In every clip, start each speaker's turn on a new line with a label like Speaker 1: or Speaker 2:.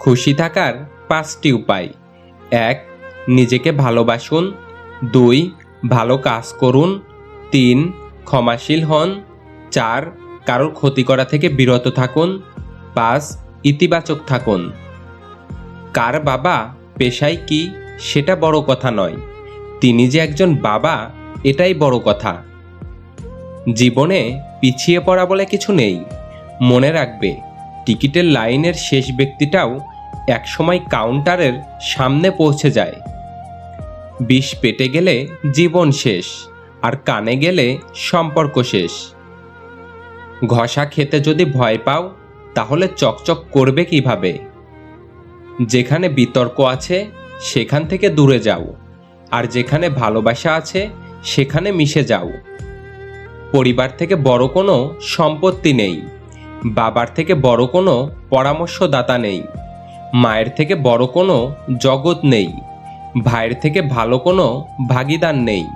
Speaker 1: খুশি থাকার পাঁচটি উপায়। এক, নিজেকে ভালোবাসুন। দুই, ভালো কাজ করুন। তিন, ক্ষমাশীল হন। চার, কারোর ক্ষতি করা থেকে বিরত থাকুন। পাঁচ, ইতিবাচক থাকুন। কার বাবা পেশায় কি সেটা বড় কথা নয়। তিনি যে একজন বাবা, এটাই বড় কথা। জীবনে পিছিয়ে পড়া বলে কিছু নেই। মনে রাখবে টিকিটের লাইনের শেষ ব্যক্তিটাও একসময় কাউন্টারের সামনে পৌঁছে যায়। বিষ পেটে গেলে জীবন শেষ, আর কানে গেলে সম্পর্ক শেষ। ঘষা খেতে যদি ভয় পাও, তাহলে চকচক করবে কীভাবে? যেখানে বিতর্ক আছে, সেখান থেকে দূরে যাও, আর যেখানে ভালোবাসা আছে, সেখানে মিশে যাও। পরিবার থেকে বড় কোনো সম্পত্তি নেই। বাবার থেকে বড় কোনো পরামর্শদাতা নেই। মায়ের থেকে বড় কোনো জগৎ নেই। ভাইয়ের থেকে ভালো কোনো ভাগিদার নেই।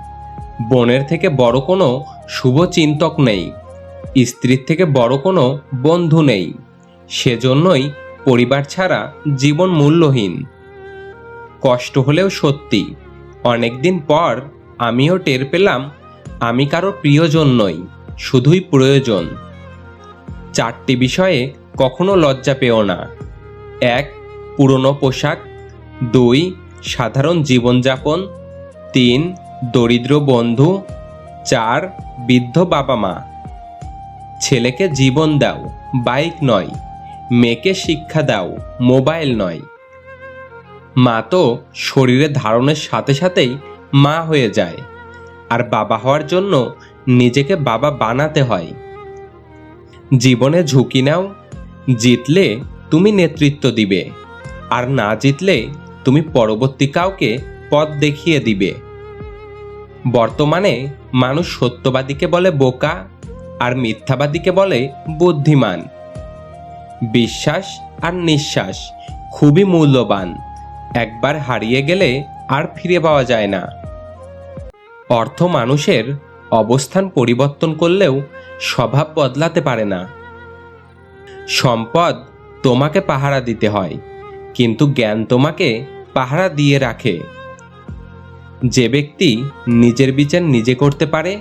Speaker 1: বোনের থেকে বড় কোনো শুভচিন্তক নেই। স্ত্রীর থেকে বড় কোনো বন্ধু নেই। সেজন্যই পরিবার ছাড়া জীবন মূল্যহীন। কষ্ট হলেও সত্যি। অনেকদিন পর আমিও টের পেলাম, আমি কারও প্রিয়জন নই, শুধুই প্রয়োজন। চারটি বিষয়ে কখনো লজ্জা পেও না। এক, পুরনো পোশাক। দুই, সাধারণ জীবনযাপন। তিন, দরিদ্র বন্ধু। চার, বৃদ্ধ বাবা মা ছেলেকে জীবন দাও, বাইক নয়। মেয়েকে শিক্ষা দাও, মোবাইল নয়। মা তো শরীরে ধারণের সাথে সাথেই মা হয়ে যায়। আর বাবা হওয়ার জন্য নিজেকে বাবা বানাতে হয়। জীবনে ঝুঁকি নাও। জিতলে তুমি নেতৃত্ব দিবে। আর না জিতলে তুমি পরবর্তী কাউকে পথ দেখিয়ে দিবে। বর্তমানে মানুষ সত্যবাদীকে বলে বোকা, আর মিথ্যাবাদীকে বলে বুদ্ধিমান। বিশ্বাস আর নিঃশ্বাস খুবই মূল্যবান। একবার হারিয়ে গেলে আর ফিরে পাওয়া যায় না। অর্থ মানুষের অবস্থান পরিবর্তন করলেও স্বভাব বদলাতে পারে না। সম্পদ তোমাকে পাহারা দিতে হয়, কিন্তু জ্ঞান তোমাকে পাহারা দিয়ে রাখে। যে ব্যক্তি নিজের বিচার নিজে করতে পারে,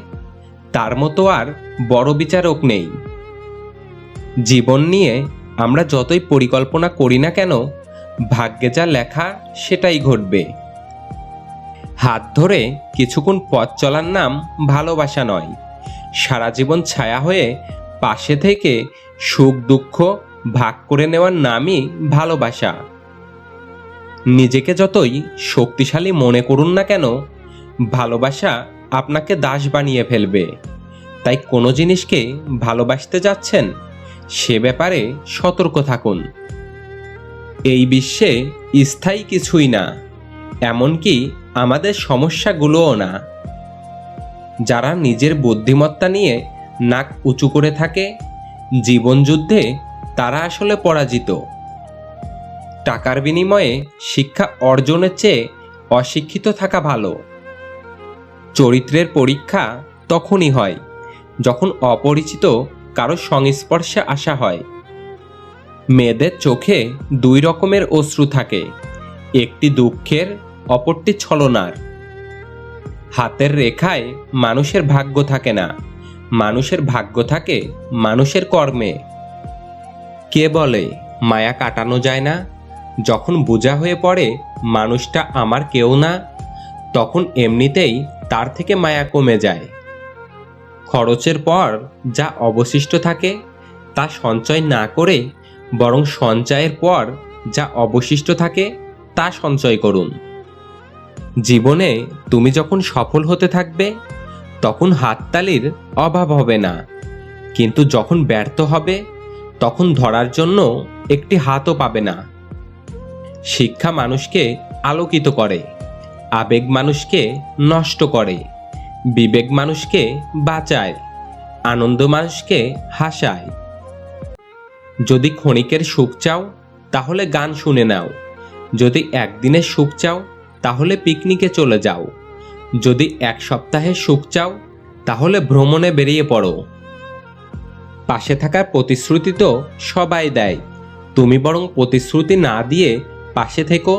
Speaker 1: তার মতো আর বড় বিচারক নেই। জীবন নিয়ে আমরা যতই পরিকল্পনা করি না কেন, ভাগ্যে যা লেখা সেটাই ঘটবে। হাত ধরে কিছুক্ষণ পথ চলার নাম ভালোবাসা নয়। সারা জীবন ছায়া হয়ে পাশে থেকে সুখ, দুঃখ ভাগ করে নেওয়ার নামই ভালোবাসা। নিজেকে যতই শক্তিশালী মনে করুন না কেন, ভালোবাসা আপনাকে দাস বানিয়ে ফেলবে। তাই কোনো জিনিসকে ভালোবাসতে যাচ্ছেন, সে ব্যাপারে সতর্ক থাকুন। এই বিশ্বে স্থায়ী কিছুই না, এমনকি আমাদের সমস্যাগুলোও না। যারা নিজের বুদ্ধিমত্তা নিয়ে নাক উঁচু করে থাকে জীবনযুদ্ধে তারা আসলে পরাজিত। টাকার বিনিময়ে শিক্ষা অর্জনের চেয়ে অশিক্ষিত থাকা ভালো। চরিত্রের পরীক্ষা তখনই হয়, যখন অপরিচিত কারও সংস্পর্শে আসা হয়। মেয়েদের চোখে দুই রকমের অশ্রু থাকে, একটি দুঃখের, অপরটি ছলনার। হাতের রেখায় মানুষের ভাগ্য থাকে না। মানুষের ভাগ্য থাকে মানুষের কর্মে। কে বলে, মায়া কাটানো যায় না? যখন বোঝা হয়ে পড়ে, মানুষটা আমার কেউ না, তখন এমনিতেই তার থেকে মায়া কমে যায়। খরচের পর যা অবশিষ্ট থাকে, তা সঞ্চয় না করে, বরং সঞ্চয়ের পর যা অবশিষ্ট থাকে, তা সঞ্চয় করুন। জীবনে তুমি যখন সফল হতে থাকবে, তখন হাততালির অভাব হবে না। কিন্তু যখন ব্যর্থ হবে, তখন ধরার জন্য একটি হাতও পাবে না। শিক্ষা মানুষকে আলোকিত করে, আবেগ মানুষকে নষ্ট করে, বিবেক মানুষকে বাঁচায়, আনন্দ মানুষকে হাসায়। যদি ক্ষণিকের সুখ চাও, তাহলে গান শুনে নাও। যদি একদিনের সুখ চাও তাহলে পিকনিকে চলে যাও। যদি এক সপ্তাহে সুখ চাও, তাহলে ভ্রমণে বেরিয়ে পড়ো। পাশে থাকার প্রতিশ্রুতি তো সবাই দেয়। তুমি বরং প্রতিশ্রুতি না দিয়ে পাশে থেকো